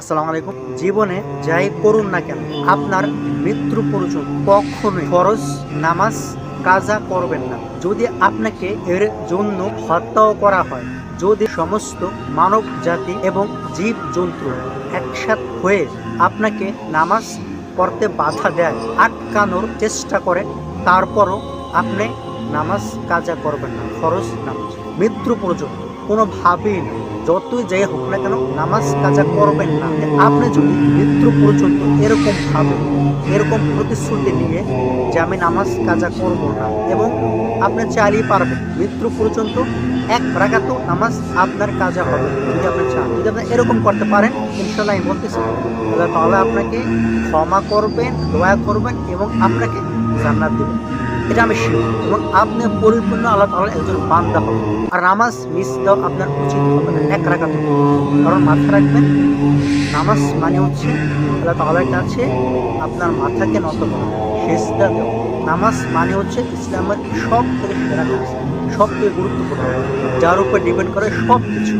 আসসালামু আলাইকুম। জীবনে যাই করুন না কেন, আপনার মৃত্যু পর্যন্ত কখনোই ফরজ নামাজ কাজা করবেন না। যদি আপনাকে এর জন্য হত্যাও করা হয়, যদি সমস্ত মানব জাতি এবং জীব জন্তু একসাথ হয়ে আপনাকে নামাজ পড়তে বাধা দেয়, আটকানোর চেষ্টা করে, তারপরও আপনি নামাজ কাজা করবেন না, ফরজ নামাজ। মৃত্যু পর্যন্ত কোনোভাবেই না যতই যাই হোক না কেন নামাজ কাজা করবেন না। আপনি যদি মৃত্যু পর্যন্ত এরকম ভাবে এরকম প্রতিশ্রুতি নিয়ে যে আমি নামাজ কাজা করব না এবং আপনি চালিয়ে পারবেন, মৃত্যু পর্যন্ত এক রাগাতেও নামাজ আপনার কাজা হবে যদি আপনি চান। যদি আপনি এরকম করতে পারেন ইনশাল্লাহ আমি বলতেছি তাহলে আপনাকে ক্ষমা করবেন, দয়া করবেন এবং আপনাকে জান্নাত দেবেন। এটা আমি শিখ এবং আপনি পরিপূর্ণ আল্লাহ তাহলে একজন বান্দা হবেন। আর নামাজ মিস দেওয়া আপনার উচিত হবে এক রাখাতে কারণ মাথা রাখবেন, নামাজ মানে হচ্ছে আল্লাহ তাহলের কাছে আপনার মাথাকে নত করা, সেজদা দেওয়া। নামাজ মানে হচ্ছে ইসলামের সব থেকে সেরা কাজ সব থেকে গুরুত্বপূর্ণ যার উপর ডিপেন্ড করে সব কিছু